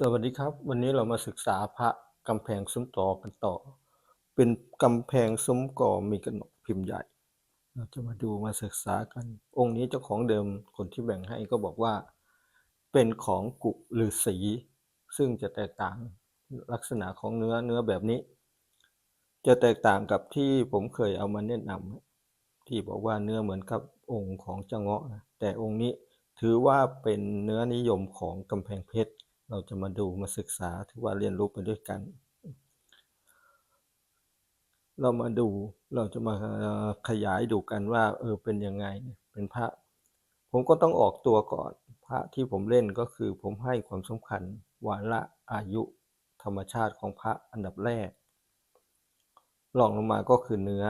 สวัสดีครับ วันนี้เรามาศึกษาพระกำแพงซุ้มตอกันต่อ เป็นกำแพงซุ้มก่อมีกระหนกพิมพ์ใหญ่ เราจะมาดูมาศึกษากัน องค์นี้เจ้าของเดิมคนที่แบ่งให้ก็บอกว่า เป็นของกุฤาษีซึ่งจะแตกต่างลักษณะของเนื้อเนื้อแบบนี้ จะแตกต่างกับที่ผมเคยเอามาแนะนำที่บอกว่าเนื้อเหมือนกับองค์ของเจ้าเงาะนะแต่องค์นี้ถือว่าเป็นเนื้อนิยมของกำแพงเพชร เราจะมาดูมาศึกษาถือว่าเรียนรู้ไปด้วยกัน เรามาดูเราจะมาขยายดูกันว่า เออเป็นยังไงเป็นพระ ผมก็ต้องออกตัวก่อน พระที่ผมเล่นก็คือผมให้ความสำคัญวาระอายุธรรมชาติของพระอันดับแรกรองลงมาก็คือเนื้อ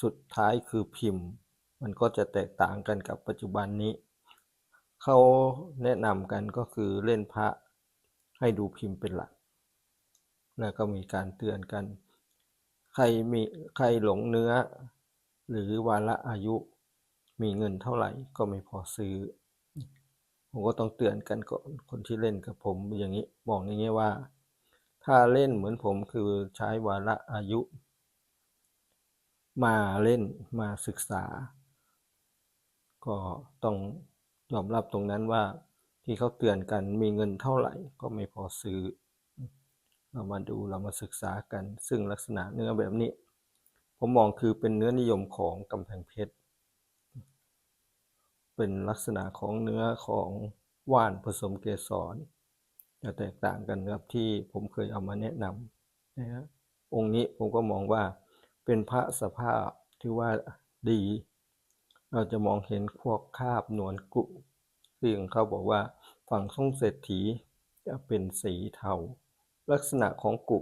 สุดท้ายคือพิมพ์ มันก็จะแตกต่างกันกับปัจจุบันนี้ เขาแนะนำกันก็คือเล่นพระ ให้ดูพิมพ์เป็นหลักแล้วก็มีการเตือนกัน ใครมีใครหลงเนื้อ หรือวาระอายุ มีเงินเท่าไหร่ก็ไม่พอซื้อ ผมก็ต้องเตือนกันก่อนคนที่เล่นกับผมอย่างนี้บอกอย่างนี้ว่า ถ้าเล่นเหมือนผมคือใช้วาระอายุ มาเล่นมาศึกษา ก็ต้องยอมรับตรงนั้นว่า ที่เขาเตือนกันมีเงินเท่าไหร่ก็ไม่พอซื้อ เรามาดูเรามาศึกษากัน ซึ่งลักษณะเนื้อแบบนี้ ผมมองคือเป็นเนื้อนิยมของกำแพงเพชร เป็นลักษณะของเนื้อของว่านผสมเกสรจะแตกต่างกันกับที่ผมเคยเอามาแนะนำนะฮะองค์นี้ผมก็มองว่าเป็นพระสภาพที่ว่าดี เราจะมองเห็นพวกคาบหนวลกุ ซึ่งเขาบอกว่าฝั่งทรงเศรษฐีจะเป็นสีเทา ลักษณะของกุ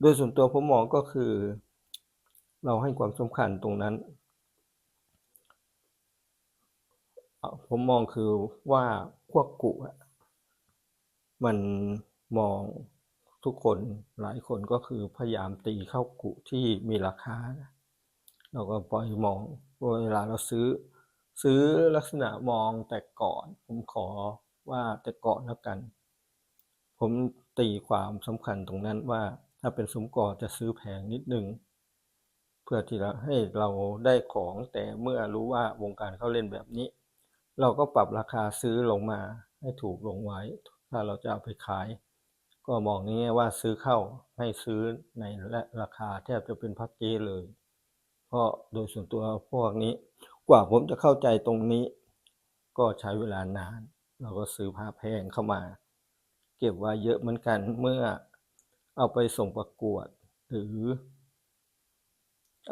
โดยส่วนตัวผมมองก็คือ เราให้ความสำคัญตรงนั้น ผมมองคือว่าพวกกุมันมองทุกคนหลายคนก็คือพยายามตีเข้ากุที่มีราคา เราก็ปล่อยมองเวลาเราซื้อ ซื้อลักษณะมองแต่ก่อน ผมขอว่าแต่ก่อนแล้วกัน ผมตีความสำคัญตรงนั้นว่าถ้าเป็นสมกอจะซื้อแพงนิดนึง เพื่อที่จะให้เราได้ของแต่เมื่อรู้ว่าวงการเขาเล่นแบบนี้ เราก็ปรับราคาซื้อลงมาให้ถูกลงไว้ ถ้าเราจะเอาไปขาย ก็มองนี้ว่าซื้อเข้าให้ซื้อในและราคาแทบจะเป็นพักเกเลย เพราะโดยส่วนตัวพวกนี้ กว่าผมจะเข้าใจตรงนี้ ก็ใช้เวลานาน เราก็ซื้อผ้าแพงเข้ามา เก็บไว้เยอะเหมือนกันเมื่อเอาไปส่งประกวดหรือ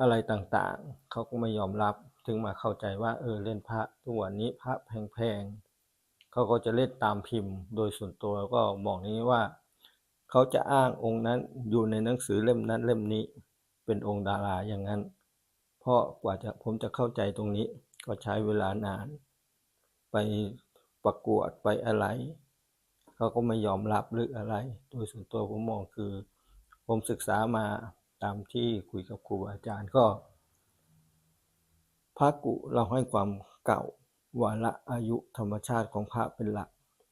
อะไรต่างๆ เขาก็ไม่ยอมรับถึงมาเข้าใจว่าเออเล่นพระทุกวันนี้พระแพงๆเขาก็จะเล่นตามพิมพ์ โดยส่วนตัวก็มองนี้ว่า เขาจะอ้างองค์นั้นอยู่ในหนังสือเล่มนั้นเล่มนี้ เป็นองค์ดาราอย่างนั้น เพราะกว่าจะผมจะเข้าใจตรงนี้ก็ใช้เวลานาน ไปประกวดไปอะไร เขาก็ไม่ยอมรับหรืออะไร โดยส่วนตัวผมมองคือ ผมศึกษามาตามที่คุยกับครูอาจารย์ก็พระกุเราให้ความเก่าวาระอายุธรรมชาติของพระเป็นหลัก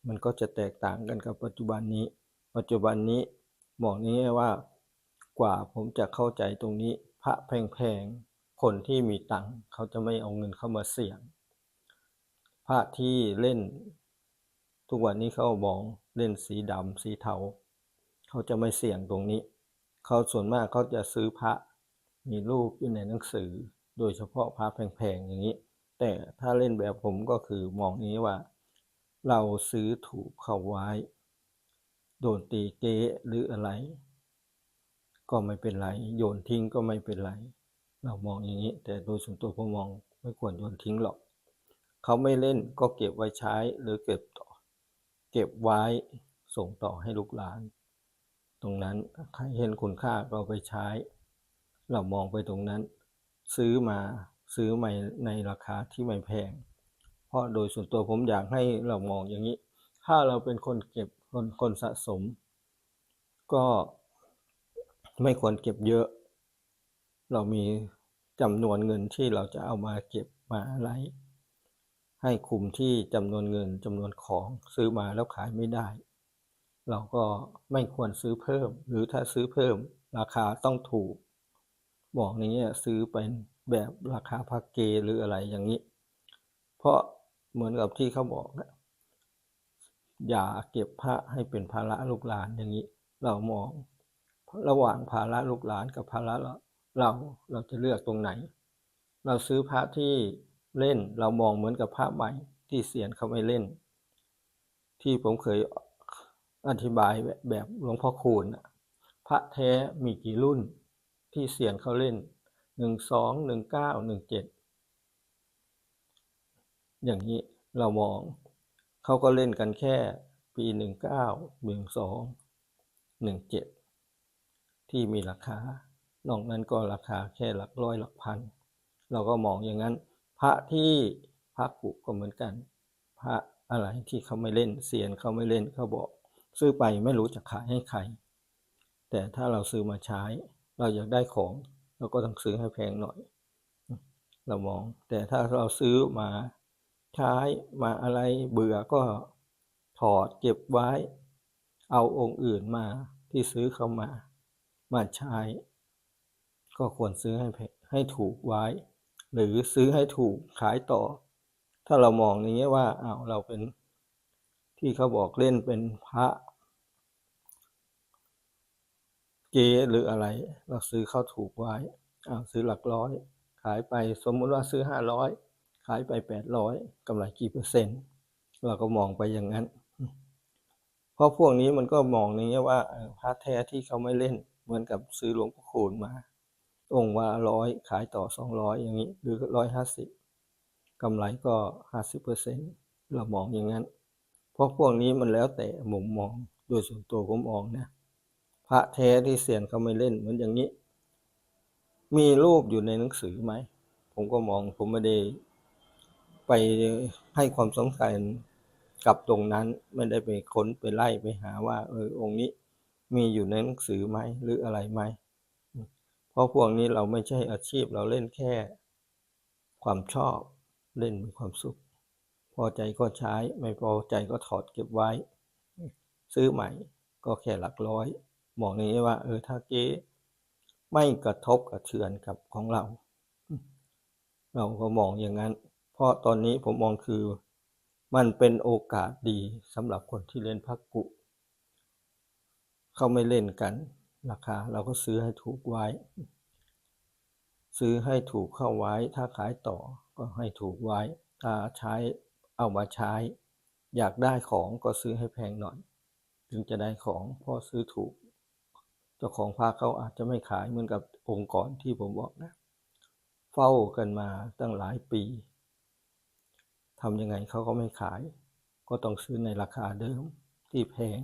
มันก็จะแตกต่างกันกับปัจจุบันนี้ ปัจจุบันนี้บอกนี้ว่ากว่าผมจะเข้าใจตรงนี้ พระแพง คนที่มีตังค์เขาจะไม่เอาเงินเข้ามาเสี่ยง พระที่เล่น ทุกวันนี้เขามองเล่นสีดำสีเทาเขาจะไม่เสี่ยงตรงนี้ เขาส่วนมากเขาจะซื้อพระมีรูปอยู่ในหนังสือ โดยเฉพาะพระแพงๆอย่างนี้ แต่ถ้าเล่นแบบผมก็คือมองนี้ว่า เราซื้อถูกเข้าไว้ โดนตีเกหรืออะไร ก็ไม่เป็นไร โยนทิ้งก็ไม่เป็นไร เรามองอย่างนี้ แต่โดยส่วนตัวผมมองไม่ควรโยนทิ้งหรอก เขาไม่เล่นก็เก็บไว้ใช้หรือเก็บต่อ เก็บไว้ส่งต่อให้ลูกหลาน ตรงนั้นใครเห็นคุณค่าก็ไปใช้ เรามองไปตรงนั้น ซื้อมาซื้อใหม่ในราคาที่ไม่แพง เพราะโดยส่วนตัวผมอยากให้เรามองอย่างนี้ ถ้าเราเป็นคนเก็บคนคนสะสม ก็ไม่ควรเก็บเยอะ เรามีจำนวนเงินที่เราจะเอามาเก็บมาอะไร ให้คุมที่จำนวนเงินจำนวนของซื้อมาแล้วขายไม่ได้ เราก็ไม่ควรซื้อเพิ่ม หรือถ้าซื้อเพิ่มราคาต้องถูก บอกอย่างเงี้ซื้อเป็นแบบราคาพักเกหรืออะไรอย่างนี้ เพราะเหมือนกับที่เขาบอกนะอย่าเก็บพระให้เป็นภาระลูกหลานอย่างนี้ เรามองระหว่างภาระลูกหลานกับภาระ เราเราจะเลือกตรงไหน เราซื้อพระที่เล่นเรามองเหมือนกับพระใหม่ที่เสียนเขาไม่เล่น ที่ผมเคยอธิบายแบบหลวงพ่อคูณนะพระแท้มีกี่รุ่นที่เสียนเขาเล่นหนึ่งสองหนึ่งเก้าหนึ่งเจ็ดอย่างนี้เรามอง เขาก็เล่นกันแค่ปีหนึ่งเก้าหนึ่งสองหนึ่งเจ็ดที่มีราคา นอกนั้นก็ราคาแค่หลักร้อยหลักพัน เราก็มองอย่างนั้น พระที่พระกุก็เหมือนกัน พระอะไรที่เขาไม่เล่นเสียนเขาไม่เล่นเขาบอก ซื้อไปไม่รู้จะขายให้ใคร แต่ถ้าเราซื้อมาใช้ เราอยากได้ของเราก็ต้องซื้อให้แพงหน่อย เรามอง แต่ถ้าเราซื้อมาใช้มาอะไรเบื่อก็ถอดเก็บไว้ เอาองค์อื่นมาที่ซื้อเข้ามา มาใช้ ก็ควรซื้อให้ให้ถูกไว้ หรือซื้อให้ถูกขายต่อ ถ้าเรามองอย่างนี้ว่าอ้าวเราเป็นที่เขาบอกเล่นเป็นพระเกหรืออะไร เราซื้อเข้าถูกไว้อ้าวซื้อหลักร้อย ขายไปสมมุติว่าซื้อห้าร้อยขายไปแปดร้อยกำไรกี่เปอร์เซ็นต์ เราก็มองไปอย่างนั้น เพราะพวกนี้มันก็มองอย่างนี้ว่าพระแท้ที่เขาไม่เล่นเหมือนกับซื้อหลวงพ่อคูณมา องค์ว่าร้อยขายต่อสองร้อยอย่างนี้ หรือร้อยห้าสิบกำไรก็ห้าสิบเปอร์เซ็นต์เรามองอย่างนั้น เพราะพวกนี้มันแล้วแต่มุมมองโดยส่วนตัวผมมองนะพระแท้ที่เสียนเขาไม่เล่นเหมือนอย่างนี้ มีรูปอยู่ในหนังสือไหม ผมก็มองผมไม่ได้ไปให้ความสำคัญกับตรงนั้นไม่ได้ไปค้นไปไล่ไปหาว่า เออองค์นี้มีอยู่ในหนังสือไหมหรืออะไรไหม เพราะพวกนี้เราไม่ใช่อาชีพเราเล่นแค่ ความชอบเล่นมีความสุข พอใจก็ใช้ไม่พอใจก็ถอดเก็บไว้ ซื้อใหม่ก็แค่หลักร้อยมองนี้ว่า เออถ้าเก๊ไม่กระทบกระเทือนกับของเรา เราก็มองอย่างนั้น เพราะตอนนี้ผมมองคือมันเป็นโอกาสดีสำหรับคนที่เล่นพักกุ เขาไม่เล่นกัน ราคาเราก็ซื้อให้ถูกไว้ ซื้อให้ถูกเข้าไว้ ถ้าขายต่อก็ให้ถูกไว้ ถ้าใช้เอามาใช้ อยากได้ของก็ซื้อให้แพงหน่อย ถึงจะได้ของเพราะซื้อถูก เจ้าของพาเขาอาจจะไม่ขายเหมือนกับองค์ก่อนที่ผมบอกนะ เฝ้ากันมาตั้งหลายปีทำยังไงเขาก็ไม่ขาย ก็ต้องซื้อในราคาเดิมที่แพง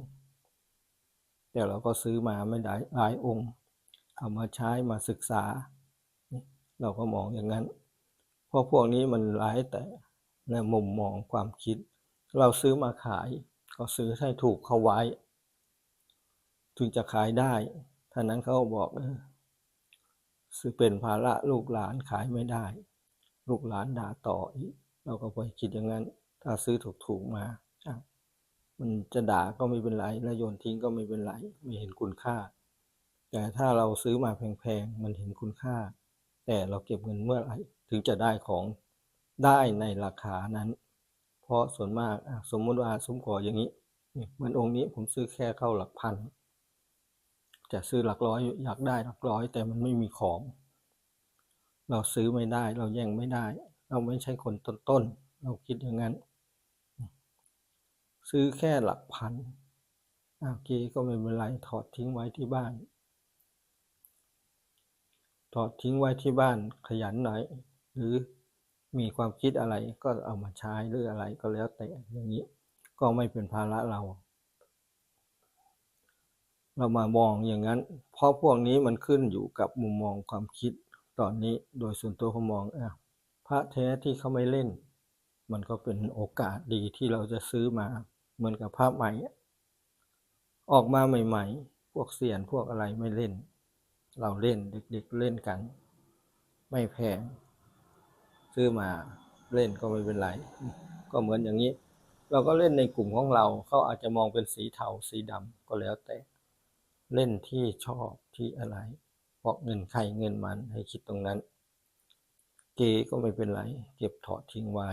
แต่เราก็ซื้อมาไม่ได้หลายองค์เอามาใช้มาศึกษา เราก็มองอย่างนั้น เพราะพวกนี้มันร้ายแต่ในมุมมองความคิด เราซื้อมาขาย ก็ซื้อให้ถูกเขาไว้ ถึงจะขายได้ท่านั้นเขาบอกซื้อเป็นภาระลูกหลานขายไม่ได้ ลูกหลานด่าต่ออีกเราก็ไปคิดอย่างนั้น ถ้าซื้อถูกๆมา มันจะด่าก็ไม่เป็นไร แล้วโยนทิ้งก็ไม่เป็นไร ไม่เห็นคุณค่า แต่ถ้าเราซื้อมาแพงๆ มันเห็นคุณค่า แต่เราเก็บเงินเมื่อไหร่ถึงจะได้ของได้ในราคานั้น เพราะส่วนมากสมมติว่าสมขออย่างนี้เหมือนองค์นี้ผมซื้อแค่เข้าหลักพัน จะซื้อหลักร้อยอยากได้หลักร้อย แต่มันไม่มีของ เราซื้อไม่ได้ เราแย่งไม่ได้ เราไม่ใช่คนต้นๆเราคิดอย่างนั้น ซื้อแค่หลักพันโอเคก็ไม่เป็นไรถอดทิ้งไว้ที่บ้าน ถอดทิ้งไว้ที่บ้านขยันหน่อย หรือมีความคิดอะไรก็เอามาใช้หรืออะไรก็แล้วแต่อย่างนี้ ก็ไม่เป็นภาระเรา เรามามองอย่างนั้น เพราะพวกนี้มันขึ้นอยู่กับมุมมองความคิดตอนนี้โดยส่วนตัวผมมองอะพระแท้ที่เขาไม่เล่น มันก็เป็นโอกาสดีที่เราจะซื้อมา เหมือนกับพระใหม่ ออกมาใหม่ ๆ พวกเสียนพวกอะไรไม่เล่น เราเล่นเด็กๆเล่นกัน ไม่แพงซื้อมาเล่นก็ไม่เป็นไร ก็เหมือนอย่างนี้ เราก็เล่นในกลุ่มของเราเขาอาจจะมองเป็นสีเทาสีดำก็แล้วแต่ เล่นที่ชอบที่อะไรเพราะเงินใครเงินมันให้คิดตรงนั้น เกก็ไม่เป็นไร เก็บถอดทิ้งไว้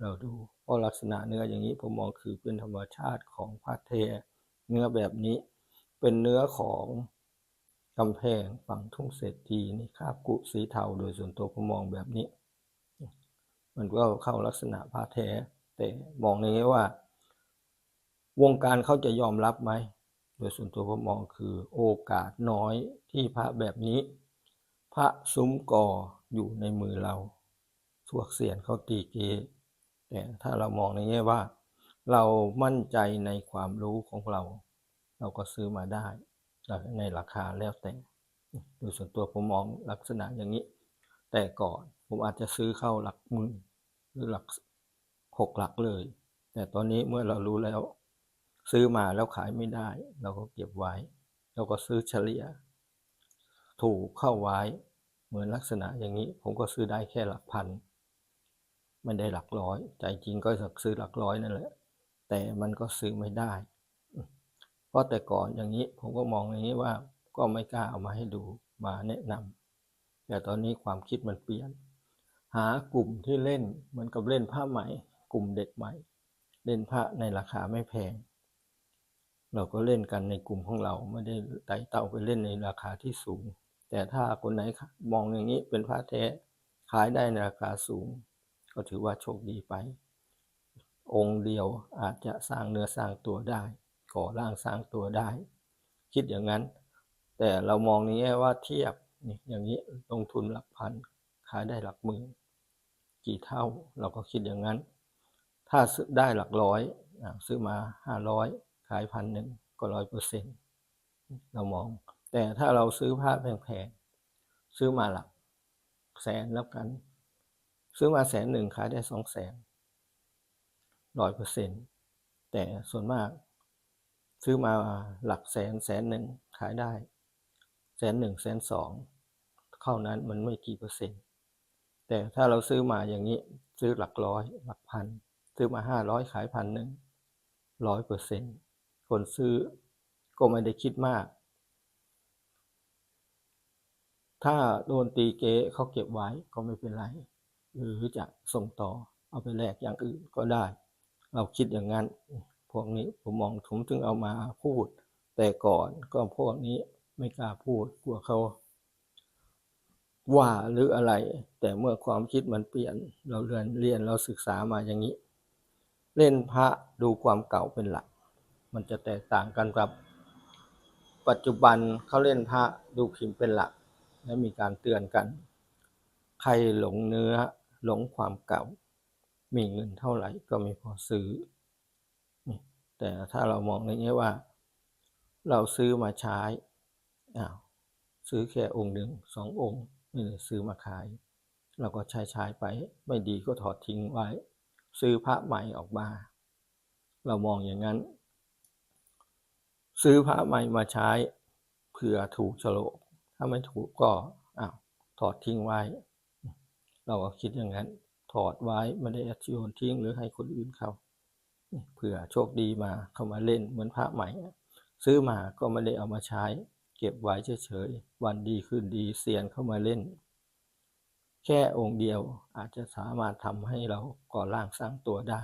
เราดูเพราะลักษณะเนื้ออย่างนี้ผมมองคือเป็นธรรมชาติของพระเทเนื้อแบบนี้ เป็นเนื้อของกำแพงฝั่งทุ่งเศรษฐีนี่คาบกุสีเทาโดยส่วนตัวผมมองแบบนี้ มันก็เข้าลักษณะพระแท้แต่มองในแง่ว่า วงการเขาจะยอมรับไหมโดยส่วนตัวผมมองคือโอกาสน้อยที่พระแบบนี้ พระซุ้มก่ออยู่ในมือเราสวกเสียนเขาตีเก แต่ถ้าเรามองในแง่ว่า เรามั่นใจในความรู้ของเรา เราก็ซื้อมาได้ในราคาแล้วแต่โดยส่วนตัวผมมองลักษณะอย่างนี้ แต่ก่อนผมอาจจะซื้อเข้าหลักหมื่นหรือหลักหกหลักเลย แต่ตอนนี้เมื่อเรารู้แล้ว ซื้อมาแล้วขายไม่ได้ เราก็เก็บไว้ เราก็ซื้อเฉลี่ย ถูกเข้าไว้ เหมือนลักษณะอย่างนี้ ผมก็ซื้อได้แค่หลักพัน ไม่ได้หลักร้อย ใจจริงก็อยากซื้อหลักร้อยนั่นแหละ แต่มันก็ซื้อไม่ได้ เพราะแต่ก่อนอย่างนี้ผมก็มองอย่างนี้ว่าก็ไม่กล้าเอามาให้ดูมาแนะนำแต่ตอนนี้ความคิดมันเปลี่ยน หากลุ่มที่เล่นเหมือนกับเล่นผ้าไหมกลุ่มเด็กใหม่ เล่นผ้าในราคาไม่แพง เราก็เล่นกันในกลุ่มของเราไม่ได้ไต่เต้าไปเล่นในราคาที่สูง แต่ถ้าคนไหนมองอย่างนี้เป็นผ้าแท้ขายได้ในราคาสูง ก็ถือว่าโชคดีไป องค์เดียวอาจจะสร้างเนื้อสร้างตัวได้ก่อร่างสร้างตัวได้ คิดอย่างนั้น แต่เรามองในแง่ว่าเทียบนี่อย่างนี้ลงทุนหลักพันขายได้หลักหมื่นกี่เท่าเราก็คิดอย่างนั้น ถ้าได้หลักร้อยซื้อมาห้าร้อยขายพันหนึ่งก็ร้อยเปอร์เซ็นต์เรามอง แต่ถ้าเราซื้อผ้าแพงๆซื้อมาหลักแสนแล้วกัน ซื้อมาแสนหนึ่งขายได้สองแสนร้อยเปอร์เซ็นต์แต่ส่วนมาก ซื้อมาหลักแสนแสนหนึ่งขายได้แสนหนึ่งแสนสองเข้านั้นมันไม่กี่เปอร์เซ็นต์ แต่ถ้าเราซื้อมาอย่างนี้ซื้อหลักร้อยหลักพัน ซื้อมาห้าร้อยขายพันหนึ่งร้อยเปอร์เซ็นต์คนซื้อก็ไม่ได้คิดมาก ถ้าโดนตีเก๊เขาเก็บไว้ก็ไม่เป็นไร หรือจะส่งต่อเอาไปแลกอย่างอื่นก็ได้ เราคิดอย่างนั้น พวกนี้ผมมองผมถึงเอามาพูด แต่ก่อนก็พวกนี้ไม่กล้าพูดกลัวเขาว่าหรืออะไร แต่เมื่อความคิดมันเปลี่ยน เราเรียนเรียนเราศึกษามาอย่างนี้ เล่นพระดูความเก่าเป็นหลัก มันจะแตกต่างกันกับ ปัจจุบันเขาเล่นพระดูพิมเป็นหลัก และมีการเตือนกัน ใครหลงเนื้อ หลงความเก่า มีเงินเท่าไหร่ก็ไม่พอซื้อ แต่ถ้าเรามองในนี้ว่า เราซื้อมาใช้อ้าวซื้อแค่องค์หนึ่งสององค์ไม่ได้ซื้อมาขาย เราก็ใช้ใช้ไป ไม่ดีก็ถอดทิ้งไว้ ซื้อพระใหม่ออกมา เรามองอย่างนั้น ซื้อพระใหม่มาใช้เผื่อถูกฉลกถ้าไม่ถูกก็อ้าวถอดทิ้งไว้ เราก็คิดอย่างนั้น ถอดไว้ไม่ได้โยนทิ้งหรือให้คนอื่นเขาเผื่อโชคดีมาเข้ามาเล่นเหมือนพระใหม่ ซื้อมาก็ไม่ได้เอามาใช้ เก็บไว้เฉยๆวันดีขึ้นดีเสียนเข้ามาเล่น แค่องค์เดียวอาจจะสามารถทำให้เราก่อร่างสร้างตัวได้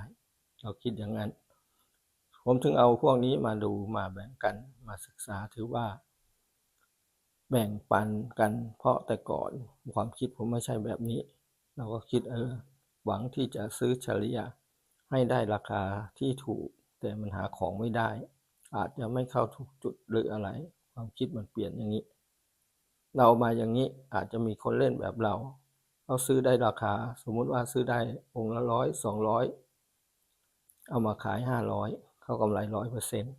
เราคิดอย่างนั้น ผมถึงเอาพวกนี้มาดูมาแบ่งกันมาศึกษาถือว่า แบ่งปันกันเพราะแต่ก่อนความคิดผมไม่ใช่แบบนี้ เราก็คิดเออหวังที่จะซื้อเฉลี่ยให้ได้ราคาที่ถูก แต่มันหาของไม่ได้ อาจจะไม่เข้าถูกจุดหรืออะไร ความคิดมันเปลี่ยนอย่างนี้ เรามาอย่างนี้อาจจะมีคนเล่นแบบเราเขาซื้อได้ราคา สมมุติว่าซื้อได้องค์ละร้อยสองร้อยเอามาขายห้าร้อยเขากำไรร้อยเปอร์เซ็นต์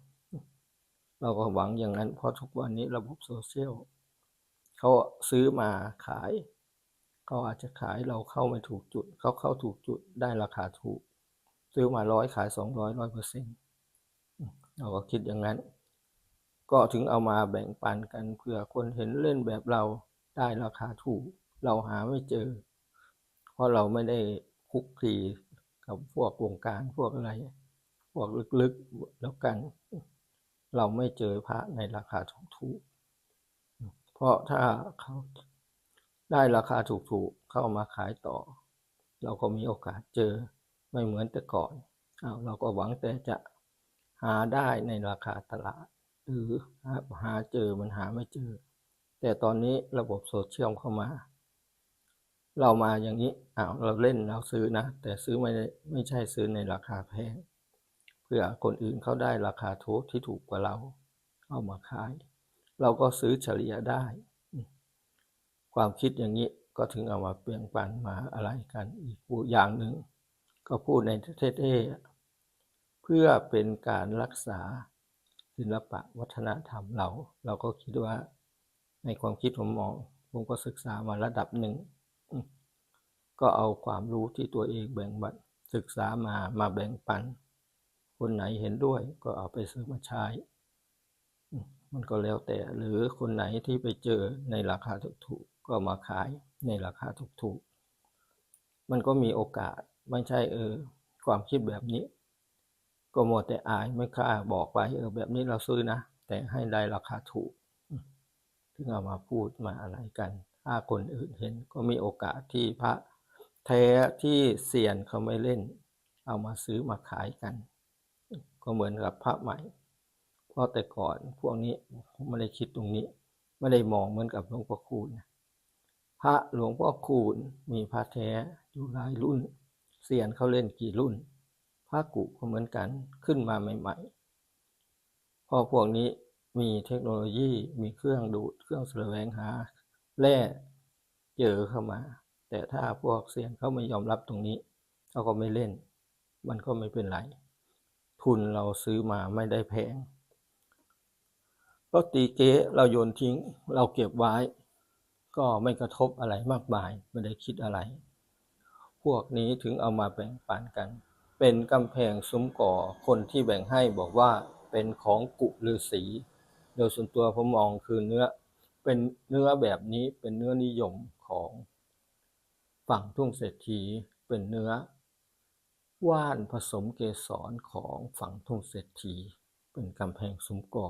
เราก็หวังอย่างนั้นเพราะทุกวันนี้ระบบโซเชียลเขาซื้อมาขาย เขาอาจจะขายเราเข้าไม่ถูกจุด เขาเข้าถูกจุดได้ราคาถูก ซื้อมาร้อยขายสองร้อยร้อยเปอร์เซ็นต์เราก็คิดอย่างนั้น ก็ถึงเอามาแบ่งปันกันเผื่อคนเห็นเล่นแบบเราได้ราคาถูก เราหาไม่เจอ เพราะเราไม่ได้คุกคีกับพวกวงการพวกอะไร พวกลึกๆแล้วกัน เราไม่เจอพระในราคาถูกๆเพราะถ้าเขา ได้ราคาถูกๆเข้ามาขายต่อ เราก็มีโอกาสเจอไม่เหมือนแต่ก่อนอ้าวเราก็หวังแต่จะหาได้ในราคาตลาด หรือหาหาเจอมันหาไม่เจอ แต่ตอนนี้ระบบโซเชียลเข้ามา เรามาอย่างนี้อ้าวเราเล่นเราซื้อนะ แต่ซื้อไม่ได้ไม่ใช่ซื้อในราคาแพงเพื่อคนอื่นเขาได้ราคาถูกที่ถูกกว่าเรา เอามาขาย เราก็ซื้อเฉลี่ยได้ ความคิดอย่างนี้ก็ถึงเอามาเปลี่ยนปันมาอะไรกันอีกอย่างหนึ่ง ก็พูดในเท่ๆเพื่อเป็นการรักษาศิลปะวัฒนธรรมเรา เราก็คิดว่าในความคิดผมมองผมก็ศึกษามาระดับหนึ่ง ก็เอาความรู้ที่ตัวเองแบ่งบันศึกษามามาแบ่งปัน คนไหนเห็นด้วยก็เอาไปซื้อมาใช้ มันก็แล้วแต่หรือคนไหนที่ไปเจอในราคาถูก ก็มาขายในราคาถูกๆ มันก็มีโอกาสไม่ใช่เออ ความคิดแบบนี้ ก็หมดแต่อายไม่กล้าบอกไปเออแบบนี้เราซื้อนะ แต่ให้ได้ราคาถูกถึงเอามาพูดมาอะไรกัน ถ้าคนอื่นเห็นก็มีโอกาสที่พระแท้ที่เสียนเขาไม่เล่น เอามาซื้อมาขายกัน ก็เหมือนกับพระใหม่ เพราะแต่ก่อนพวกนี้ไม่ได้คิดตรงนี้ ไม่ได้มองเหมือนกับหลวงพ่อคูณพ ระหลวงพ่อคูณมีพระแท้อยู่หลายรุ่นเสียนเขาเล่นกี่รุ่น พระกุก็เหมือนกันขึ้นมาใหม่ ๆ พอพวกนี้มีเทคโนโลยีมีเครื่องดูดเครื่องแสวงหาแร่เจอเข้ามา แต่ถ้าพวกเสียนเขาไม่ยอมรับตรงนี้เขาก็ไม่เล่น มันก็ไม่เป็นไร ทุนเราซื้อมาไม่ได้แพงก็ตีเก๊เราโยนทิ้งเราเก็บไว้ ก็ไม่กระทบอะไรมากมายไม่ได้คิดอะไร พวกนี้ถึงเอามาแบ่งปันกัน เป็นกำแพงซุ้มก่อคนที่แบ่งให้บอกว่าเป็นของกุฤาษีโดยส่วนตัวผมมองคือเนื้อเป็นเนื้อแบบนี้เป็นเนื้อนิยมของฝั่งทุ่งเศรษฐีเป็นเนื้อว่านผสมเกสรของฝั่งทุ่งเศรษฐีเป็นกำแพงซุ้มก่อ